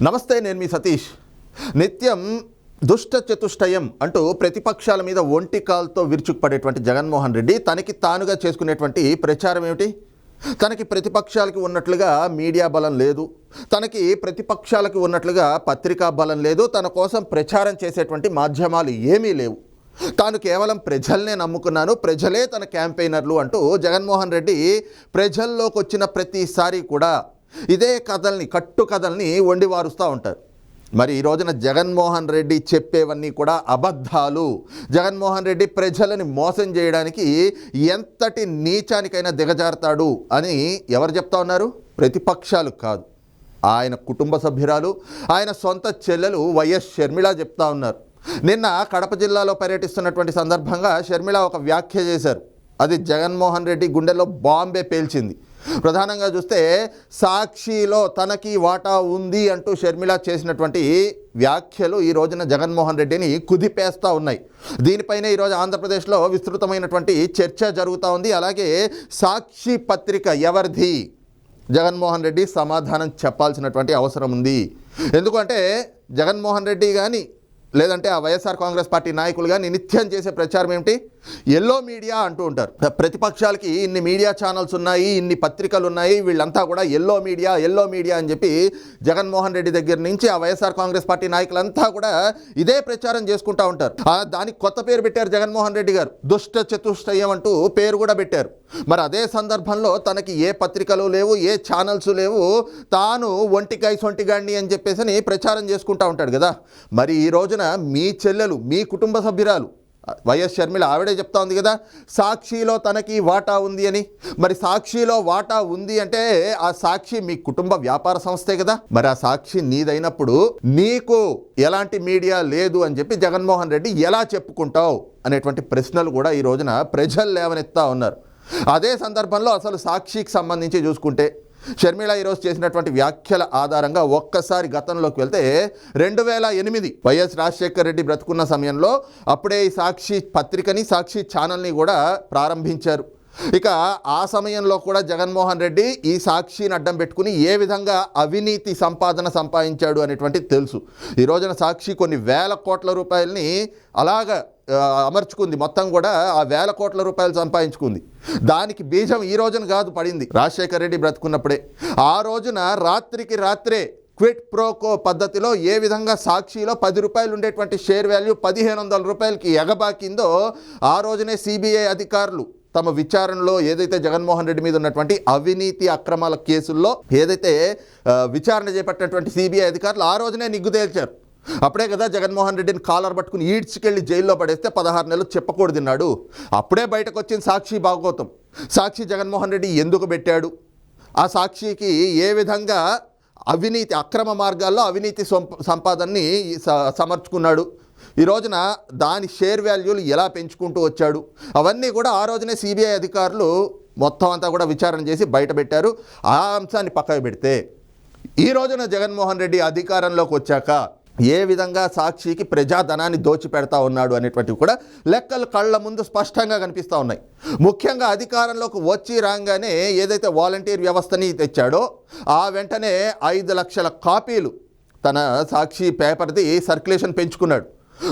నమస్తే నేను మీ సతీష్. నిత్యం దుష్ట చతుష్టయం అంటూ ప్రతిపక్షాల మీద ఒంటి కాల్తో విరుచుకుపడేటువంటి జగన్మోహన్ రెడ్డి తనకి తానుగా చేసుకునేటువంటి ప్రచారం ఏమిటి? తనకి ప్రతిపక్షాలకి ఉన్నట్లుగా మీడియా బలం లేదు. తనకి ప్రతిపక్షాలకి ఉన్నట్లుగా పత్రికా బలం లేదు. తన కోసం ప్రచారం చేసేటువంటి మాధ్యమాలు ఏమీ లేవు. తాను కేవలం ప్రజల్నే నమ్ముకున్నాను. ప్రజలే తన క్యాంపెయినర్లు అంటూ జగన్మోహన్ రెడ్డి ప్రజల్లోకి వచ్చిన ప్రతిసారి కూడా ఇదే కథల్ని కట్టు కథల్ని వండి వారుస్తూ ఉంటారు. మరి ఈ రోజున జగన్మోహన్ రెడ్డి చెప్పేవన్నీ కూడా అబద్ధాలు. జగన్మోహన్ రెడ్డి ప్రజలని మోసం చేయడానికి ఎంతటి నీచానికైనా దిగజారుతాడు అని ఎవరు చెప్తా ఉన్నారు? ప్రతిపక్షాలు కాదు. ఆయన కుటుంబ సభ్యురాలు ఆయన సొంత చెల్లెలు వైఎస్ షర్మిళ చెప్తా ఉన్నారు. నిన్న కడప జిల్లాలో పర్యటిస్తున్నటువంటి సందర్భంగా షర్మిళ ఒక వ్యాఖ్య చేశారు. అది జగన్మోహన్ రెడ్డి గుండెల్లో బాంబే పేల్చింది. ప్రధానంగా చూస్తే సాక్షిలో తనకి వాటా ఉంది అంటూ షర్మిల చేసినటువంటి వ్యాఖ్యలు ఈ రోజున జగన్మోహన్ రెడ్డిని కుదిపేస్తూ ఉన్నాయి. దీనిపైన ఈరోజు ఆంధ్రప్రదేశ్లో విస్తృతమైనటువంటి చర్చ జరుగుతూ ఉంది. అలాగే సాక్షి పత్రిక ఎవరిది? జగన్మోహన్ రెడ్డి సమాధానం చెప్పాల్సినటువంటి అవసరం ఉంది. ఎందుకంటే జగన్మోహన్ రెడ్డి కానీ లేదంటే ఆ వైఎస్ఆర్ కాంగ్రెస్ పార్టీ నాయకులు కానీ నిత్యం చేసే ప్రచారం ఏమిటి? ఎల్లో మీడియా అంటూ ఉంటారు. ప్రతిపక్షాలకి ఇన్ని మీడియా ఛానల్స్ ఉన్నాయి ఇన్ని పత్రికలు ఉన్నాయి వీళ్ళంతా కూడా ఎల్లో మీడియా ఎల్లో మీడియా అని చెప్పి జగన్మోహన్ రెడ్డి దగ్గర నుంచి ఆ వైఎస్ఆర్ కాంగ్రెస్ పార్టీ నాయకులంతా కూడా ఇదే ప్రచారం చేసుకుంటూ ఉంటారు. దానికి కొత్త పేరు పెట్టారు జగన్మోహన్ రెడ్డి గారు. దుష్ట చతుష్టయం అంటూ పేరు కూడా పెట్టారు. మరి అదే సందర్భంలో తనకి ఏ పత్రికలు లేవు ఏ ఛానల్స్ లేవు తాను ఒంటికాయ సొంటిగాడిని అని చెప్పేసి ప్రచారం చేసుకుంటూ ఉంటాడు కదా. మరి ఈ రోజున మీ చెల్లెలు మీ కుటుంబ సభ్యురాలు వైఎస్ షర్మిల ఆవిడే చెప్తా ఉంది కదా సాక్షిలో తనకి వాటా ఉంది అని. మరి సాక్షిలో వాటా ఉంది అంటే ఆ సాక్షి మీ కుటుంబ వ్యాపార సంస్థే కదా. మరి ఆ సాక్షి నీదైనప్పుడు నీకు ఎలాంటి మీడియా లేదు అని చెప్పి జగన్మోహన్ రెడ్డి ఎలా చెప్పుకుంటావు అనేటువంటి ప్రశ్నలు కూడా ఈ రోజున ప్రజలు లేవనెత్తా ఉన్నారు. అదే సందర్భంలో అసలు సాక్షికి సంబంధించి చూసుకుంటే షర్మిళ ఈరోజు చేసినటువంటి వ్యాఖ్యల ఆధారంగా ఒక్కసారి గతంలోకి వెళ్తే రెండు వేల ఎనిమిది వైఎస్ రాజశేఖర్ రెడ్డి బ్రతుకున్న సమయంలో అప్పుడే ఈ సాక్షి పత్రికని సాక్షి ఛానల్ని కూడా ప్రారంభించారు. ఇక ఆ సమయంలో కూడా జగన్మోహన్ రెడ్డి ఈ సాక్షిని అడ్డం పెట్టుకుని ఏ విధంగా అవినీతి సంపాదన సంపాదించాడు అనేటువంటిది తెలుసు. ఈ రోజున సాక్షి కొన్ని వేల కోట్ల రూపాయలని అలాగ అమర్చుకుంది. మొత్తం కూడా ఆ వేల కోట్ల రూపాయలు సంపాదించుకుంది. దానికి బీజం ఈ రోజున కాదు పడింది. రాజశేఖర రెడ్డి బ్రతుకున్నప్పుడే. ఆ రోజున రాత్రికి రాత్రే క్విట్ ప్రోకో పద్ధతిలో ఏ విధంగా సాక్షిలో పది రూపాయలు ఉండేటువంటి షేర్ వాల్యూ పదిహేను వందల రూపాయలకి ఎగబాకిందో ఆ రోజునే సిబిఐ అధికారులు తమ విచారణలో ఏదైతే జగన్మోహన్ రెడ్డి మీద ఉన్నటువంటి అవినీతి అక్రమాల కేసుల్లో ఏదైతే విచారణ చేపట్టినటువంటి సిబిఐ అధికారులు ఆ రోజునే నిగ్గుతేల్చారు అప్పుడే కదా జగన్మోహన్ రెడ్డిని కాలర్ పట్టుకుని ఈడ్చుకెళ్ళి జైల్లో పడేస్తే పదహారు నెలలు చెప్పకూడదు తిన్నాడు అప్పుడే బయటకు వచ్చింది సాక్షి భాగవతం. సాక్షి జగన్మోహన్ రెడ్డి ఎందుకు పెట్టాడు? ఆ సాక్షికి ఏ విధంగా అవినీతి అక్రమ మార్గాల్లో అవినీతి సంపాదనని స- సమర్చుకున్నాడు. ఈ రోజున దాని షేర్ వాల్యూలు ఎలా పెంచుకుంటూ వచ్చాడు? అవన్నీ కూడా ఆ రోజునే సిబిఐ అధికారులు మొత్తం అంతా కూడా విచారణ చేసి బయటపెట్టారు ఆ అంశాన్ని పక్కకు పెడితే ఈ రోజున జగన్మోహన్ రెడ్డి అధికారంలోకి వచ్చాక ఏ విధంగా సాక్షికి ప్రజాధనాన్ని దోచిపెడతా ఉన్నాడు అనేటువంటివి కూడా లెక్కలు కళ్ళ ముందు స్పష్టంగా కనిపిస్తూ ఉన్నాయి. ముఖ్యంగా అధికారంలోకి వచ్చి రాగానే ఏదైతే వాలంటీర్ వ్యవస్థని తెచ్చాడో ఆ వెంటనే ఐదు లక్షల కాపీలు తన సాక్షి పేపర్ది సర్క్యులేషన్ పెంచుకున్నాడు.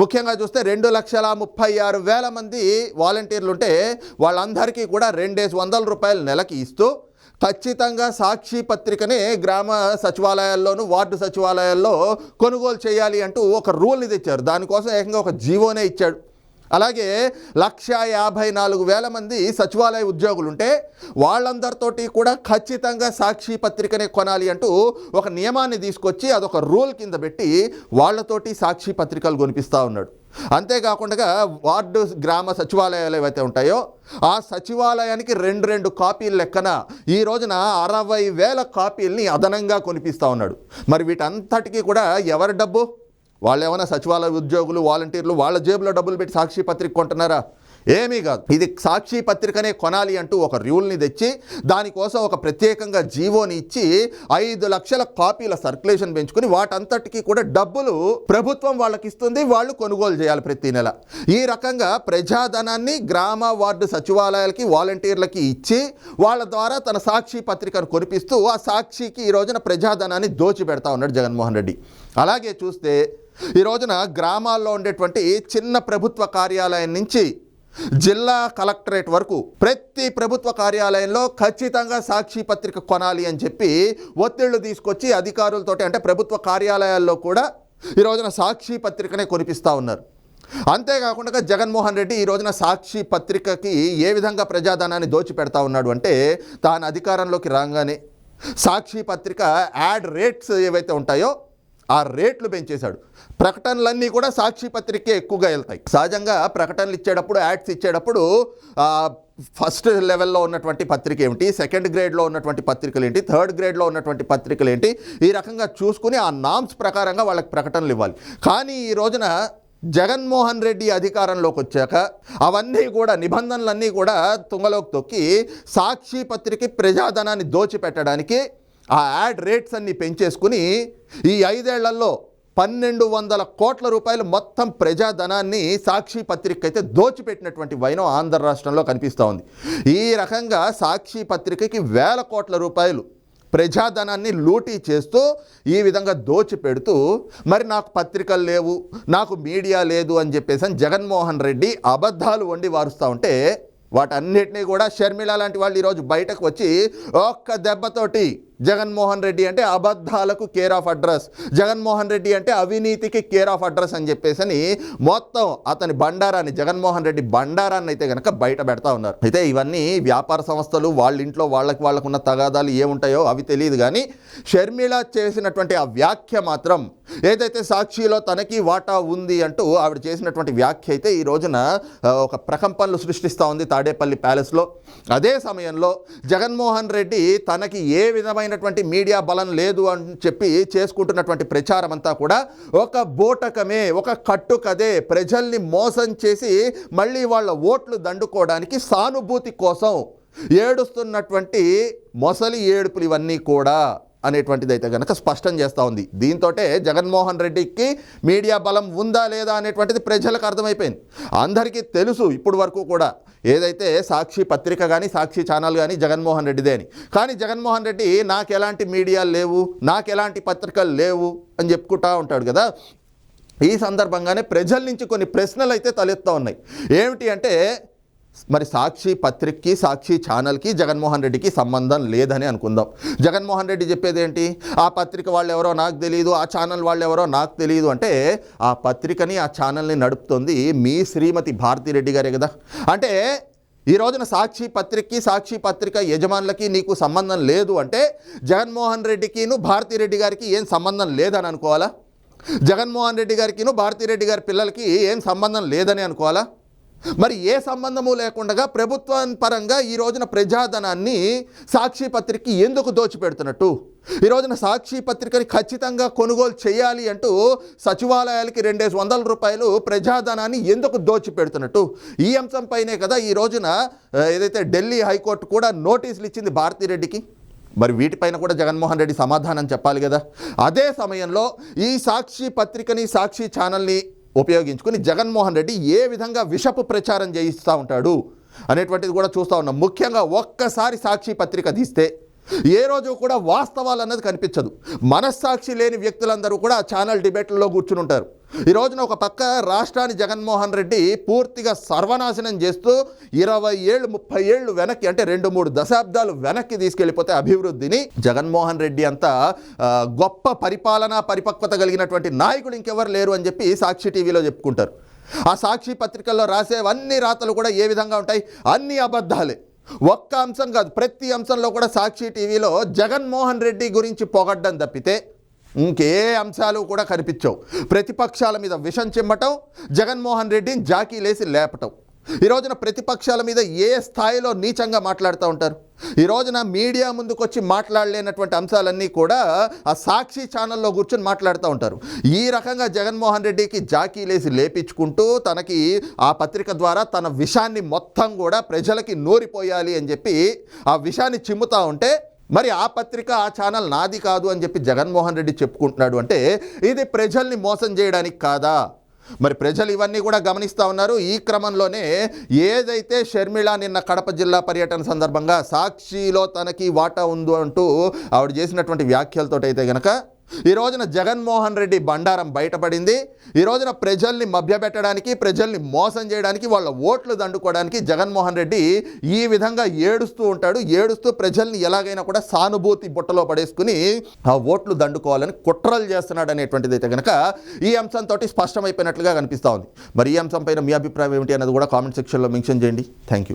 ముఖ్యంగా చూస్తే రెండు లక్షల ముప్పై ఆరు వేల మంది వాలంటీర్లు ఉంటే వాళ్ళందరికీ కూడా రెండేసి వందల రూపాయలు నెలకి ఇస్తూ ఖచ్చితంగా సాక్షి పత్రికని గ్రామ సచివాలయాల్లోనూ వార్డు సచివాలయాల్లో కొనుగోలు చేయాలి అంటూ ఒక రూల్ని తెచ్చారు. దానికోసం ఏకంగా ఒక జీవోనే ఇచ్చాడు. అలాగే లక్ష యాభై నాలుగు వేల మంది సచివాలయ ఉద్యోగులు ఉంటే వాళ్ళందరితోటి కూడా ఖచ్చితంగా సాక్షి పత్రికనే కొనాలి అంటూ ఒక నియమాన్ని తీసుకొచ్చి అదొక రూల్ కింద పెట్టి వాళ్ళతోటి సాక్షి పత్రికలు కొనిపిస్తూ ఉన్నాడు. అంతేకాకుండా వార్డు గ్రామ సచివాలయాలు ఏవైతే ఉంటాయో ఆ సచివాలయానికి రెండు రెండు కాపీలు లెక్కన ఈ రోజున అరవై వేల కాపీల్ని అదనంగా కొనిపిస్తూ ఉన్నాడు. మరి వీటంతటికీ కూడా ఎవరి డబ్బు? వాళ్ళు ఏమైనా సచివాలయ ఉద్యోగులు వాలంటీర్లు వాళ్ళ జేబులో డబ్బులు పెట్టి సాక్షి పత్రిక కొంటున్నారా? ఏమీ కాదు. ఇది సాక్షి పత్రికనే కొనాలి అంటూ ఒక రూల్ని తెచ్చి దానికోసం ఒక ప్రత్యేకంగా జీవోని ఇచ్చి ఐదు లక్షల కాపీల సర్క్యులేషన్ పెంచుకుని వాటంతటికి కూడా డబ్బులు ప్రభుత్వం వాళ్ళకి ఇస్తుంది వాళ్ళు కొనుగోలు చేయాలి ప్రతి నెల. ఈ రకంగా ప్రజాధనాన్ని గ్రామ వార్డు సచివాలయాలకి వాలంటీర్లకి ఇచ్చి వాళ్ళ ద్వారా తన సాక్షి పత్రికను కొనిపిస్తూ ఆ సాక్షికి ఈ రోజున ప్రజాధనాన్ని దోచిపెడతా ఉన్నాడు జగన్మోహన్ రెడ్డి. అలాగే చూస్తే ఈ రోజున గ్రామాల్లో ఉండేటువంటి చిన్న ప్రభుత్వ కార్యాలయం నుంచి జిల్లా కలెక్టరేట్ వరకు ప్రతి ప్రభుత్వ కార్యాలయంలో ఖచ్చితంగా సాక్షి పత్రిక కొనాలి అని చెప్పి ఒత్తిళ్ళు తీసుకొచ్చి అధికారులతోటి అంటే ప్రభుత్వ కార్యాలయాల్లో కూడా ఈ రోజున సాక్షి పత్రికనే కొనిపిస్తూ ఉన్నారు. అంతేకాకుండా జగన్మోహన్ రెడ్డి ఈ రోజున సాక్షి పత్రికకి ఏ విధంగా ప్రజాధనాన్ని దోచిపెడతా ఉన్నాడు అంటే తాను అధికారంలోకి రాగానే సాక్షి పత్రిక యాడ్ రేట్స్ ఏవైతే ఉంటాయో ఆ రేట్లు పెంచేశాడు. ప్రకటనలన్నీ కూడా సాక్షి పత్రికే ఎక్కువగా వెళ్తాయి. సహజంగా ప్రకటనలు ఇచ్చేటప్పుడు యాడ్స్ ఇచ్చేటప్పుడు ఫస్ట్ లెవెల్లో ఉన్నటువంటి పత్రిక ఏమిటి సెకండ్ గ్రేడ్లో ఉన్నటువంటి పత్రికలు ఏంటి థర్డ్ గ్రేడ్లో ఉన్నటువంటి పత్రికలు ఏంటి ఈ రకంగా చూసుకుని ఆ నామ్స్ ప్రకారంగా వాళ్ళకి ప్రకటనలు ఇవ్వాలి. కానీ ఈ రోజున జగన్మోహన్ రెడ్డి అధికారంలోకి వచ్చాక అవన్నీ కూడా నిబంధనలన్నీ కూడా తుంగలోకి తొక్కి సాక్షి పత్రిక ప్రజాధనాన్ని దోచిపెట్టడానికి ఆ యాడ్ రేట్స్ అన్ని పెంచేసుకుని ఈ ఐదేళ్ళలో పన్నెండు వందల కోట్ల రూపాయలు మొత్తం ప్రజాధనాన్ని సాక్షి పత్రిక అయితే దోచిపెట్టినటువంటి వైనం ఆంధ్ర రాష్ట్రంలో కనిపిస్తూ ఉంది. ఈ రకంగా సాక్షి పత్రికకి వేల కోట్ల రూపాయలు ప్రజాధనాన్ని లూటీ చేస్తూ ఈ విధంగా దోచిపెడుతూ మరి నాకు పత్రికలు లేవు నాకు మీడియా లేదు అని చెప్పేసి అని జగన్మోహన్ రెడ్డి అబద్ధాలు వండి వారుస్తూ ఉంటే వాటన్నిటినీ కూడా షర్మిళ లాంటి వాళ్ళు ఈరోజు బయటకు వచ్చి ఒక్క దెబ్బతోటి జగన్మోహన్ రెడ్డి అంటే అబద్ధాలకు care of address. Jaganmohan Reddy అంటే అవినీతికి కేర్ ఆఫ్ అడ్రస్ అని చెప్పేసి అని మొత్తం అతని బండారాన్ని జగన్మోహన్ రెడ్డి బండారాన్ని అయితే కనుక బయట పెడతా ఉన్నారు. అయితే ఇవన్నీ వ్యాపార సంస్థలు వాళ్ళ ఇంట్లో వాళ్ళకి వాళ్ళకున్న తగాదాలు ఏముంటాయో అవి తెలియదు కానీ షర్మిల చేసినటువంటి ఆ వ్యాఖ్య మాత్రం ఏదైతే సాక్షిలో తనకి వాటా ఉంది అంటూ ఆవిడ చేసినటువంటి వ్యాఖ్య అయితే ఈ రోజున ఒక ప్రకంపనలు సృష్టిస్తూ ఉంది తాడేపల్లి ప్యాలెస్లో. అదే సమయంలో జగన్మోహన్ రెడ్డి తనకి ఏ విధమైన విధమైనటువంటి మీడియా బలం లేదు అని చెప్పి చేసుకుంటున్నటువంటి ప్రచారం అంతా కూడా ఒక బోటకమే ఒక కట్టుకదే ప్రజల్ని మోసం చేసి మళ్ళీ వాళ్ళ ఓట్లు దండుకోవడానికి సానుభూతి కోసం ఏడుస్తున్నటువంటి మొసలి ఏడుపులు ఇవన్నీ కూడా. అనేటువంటిది అయితే కనుక స్పష్టం చేస్తూ ఉంది. దీంతో జగన్మోహన్ రెడ్డికి మీడియా బలం ఉందా లేదా అనేటువంటిది ప్రజలకు అర్థమైపోయింది. అందరికీ తెలుసు ఇప్పుడు వరకు కూడా ఏదైతే సాక్షి పత్రిక కానీ సాక్షి ఛానల్ కానీ జగన్మోహన్ రెడ్డిదే అని. కానీ జగన్మోహన్ రెడ్డి నాకు ఎలాంటి మీడియా లేవు నాకు ఎలాంటి పత్రికలు లేవు అని చెప్పుకుంటా ఉంటాడు కదా. ఈ సందర్భంగానే ప్రజల నుంచి కొన్ని ప్రశ్నలు అయితే తలెత్తా ఉన్నాయి. ఏమిటి అంటే మరి సాక్షి పత్రికకి సాక్షి ఛానల్కి జగన్మోహన్ రెడ్డికి సంబంధం లేదని అనుకుందాం. జగన్మోహన్ రెడ్డి చెప్పేది ఏంటి? ఆ పత్రిక వాళ్ళు ఎవరో నాకు తెలియదు ఆ ఛానల్ వాళ్ళు ఎవరో నాకు తెలియదు అంటే ఆ పత్రికని ఆ ఛానల్ని నడుపుతుంది మీ శ్రీమతి భారతిరెడ్డి గారే కదా. అంటే ఈ రోజున సాక్షి పత్రికకి సాక్షి పత్రిక యజమానులకి నీకు సంబంధం లేదు అంటే జగన్మోహన్ రెడ్డికిను భారతిరెడ్డి గారికి ఏం సంబంధం లేదని అనుకోవాలా? జగన్మోహన్ రెడ్డి గారికిను భారతిరెడ్డి గారి పిల్లలకి ఏం సంబంధం లేదని అనుకోవాలా? మరి ఏ సంబంధము లేకుండా ప్రభుత్వం పరంగా ఈ రోజున ప్రజాధనాన్ని సాక్షి పత్రిక ఎందుకు దోచిపెడుతున్నట్టు? ఈ రోజున సాక్షి పత్రికని ఖచ్చితంగా కొనుగోలు చేయాలి అంటూ సచివాలయాలకి రెండేసి వందల రూపాయలు ప్రజాధనాన్ని ఎందుకు దోచిపెడుతున్నట్టు? ఈ అంశంపైనే కదా ఈ రోజున ఏదైతే ఢిల్లీ హైకోర్టు కూడా నోటీసులు ఇచ్చింది భారతిరెడ్డికి. మరి వీటిపైన కూడా జగన్మోహన్ రెడ్డి సమాధానం చెప్పాలి కదా. అదే సమయంలో ఈ సాక్షి పత్రికని సాక్షి ఛానల్ని ఉపయోగించుకుని జగన్మోహన్ రెడ్డి ఏ విధంగా విషపు ప్రచారం చేయిస్తూ ఉంటాడు అనేటువంటిది కూడా చూస్తూ ఉన్నాం. ముఖ్యంగా ఒక్కసారి సాక్షి పత్రిక తీస్తే ఏ రోజు కూడా వాస్తవాలు అన్నది కనిపించదు. మనస్సాక్షి లేని వ్యక్తులందరూ కూడా ఆ ఛానల్ డిబేట్లలో కూర్చుని ఉంటారు. ఈ రోజున ఒక పక్క రాష్ట్రాన్ని జగన్మోహన్ రెడ్డి పూర్తిగా సర్వనాశనం చేస్తూ ఇరవై ఏళ్ళు ముప్పై ఏళ్ళు వెనక్కి అంటే రెండు మూడు దశాబ్దాలు వెనక్కి తీసుకెళ్ళిపోతే అభివృద్ధిని జగన్మోహన్ రెడ్డి అంతా గొప్ప పరిపాలన పరిపక్వత కలిగినటువంటి నాయకుడు ఇంకెవరు లేరు అని చెప్పి సాక్షి టీవీలో చెప్పుకుంటారు. ఆ సాక్షి పత్రికల్లో రాసేవన్నీ రాతలు కూడా ఏ విధంగా ఉంటాయి? అన్ని అబద్ధాలే. ఒక్క అంశం కాదు ప్రతి అంశంలో కూడా సాక్షి టీవీలో జగన్మోహన్ రెడ్డి గురించి పొగడ్డం తప్పితే ఇంకే అంశాలు కూడా కనిపించవు. ప్రతిపక్షాల మీద విషం చిమ్మటం జగన్మోహన్ రెడ్డిని జాకీ లేసి లేపటం. ఈ రోజున ప్రతిపక్షాల మీద ఏ స్థాయిలో నీచంగా మాట్లాడుతూ ఉంటారు? ఈ రోజున మీడియా ముందుకొచ్చి మాట్లాడలేనటువంటి అంశాలన్నీ కూడా ఆ సాక్షి ఛానల్లో కూర్చొని మాట్లాడుతూ ఉంటారు. ఈ రకంగా జగన్మోహన్ రెడ్డికి జాకీలేసి లేపించుకుంటూ తనకి ఆ పత్రిక ద్వారా తన విషాన్ని మొత్తం కూడా ప్రజలకి నూరిపోయాలి అని చెప్పి ఆ విషాన్ని చిమ్ముతా ఉంటే మరి ఆ పత్రిక ఆ ఛానల్ నాది కాదు అని చెప్పి జగన్మోహన్ రెడ్డి చెప్పుకుంటున్నాడు అంటే ఇది ప్రజల్ని మోసం చేయడానికి కాదా? మరి ప్రజలు ఇవన్నీ కూడా గమనిస్తూ ఉన్నారు. ఈ క్రమంలోనే ఏదైతే షర్మిళ నిన్న కడప జిల్లా పర్యటన సందర్భంగా సాక్షిలో తనకి వాటా ఉందో అంటూ ఆవిడ చేసినటువంటి వ్యాఖ్యలతో అయితే గనక ఈ రోజున జగన్మోహన్ రెడ్డి బండారం బయటపడింది. ఈ రోజున ప్రజల్ని మభ్యపెట్టడానికి ప్రజల్ని మోసం చేయడానికి వాళ్ళ ఓట్లు దండుకోవడానికి జగన్మోహన్ రెడ్డి ఈ విధంగా ఏడుస్తూ ఉంటాడు. ఏడుస్తూ ప్రజల్ని ఎలాగైనా కూడా సానుభూతి బుట్టలో పడేసుకుని ఆ ఓట్లు దండుకోవాలని కుట్రలు చేస్తున్నాడు అనేటువంటిది అయితే కనుక ఈ అంశంతో స్పష్టమైపోయినట్లుగా కనిపిస్తూ ఉంది. మరి ఈ అంశం పైన మీ అభిప్రాయం ఏమిటి అన్నది కూడా కామెంట్ సెక్షన్లో మెన్షన్ చేయండి. Thank you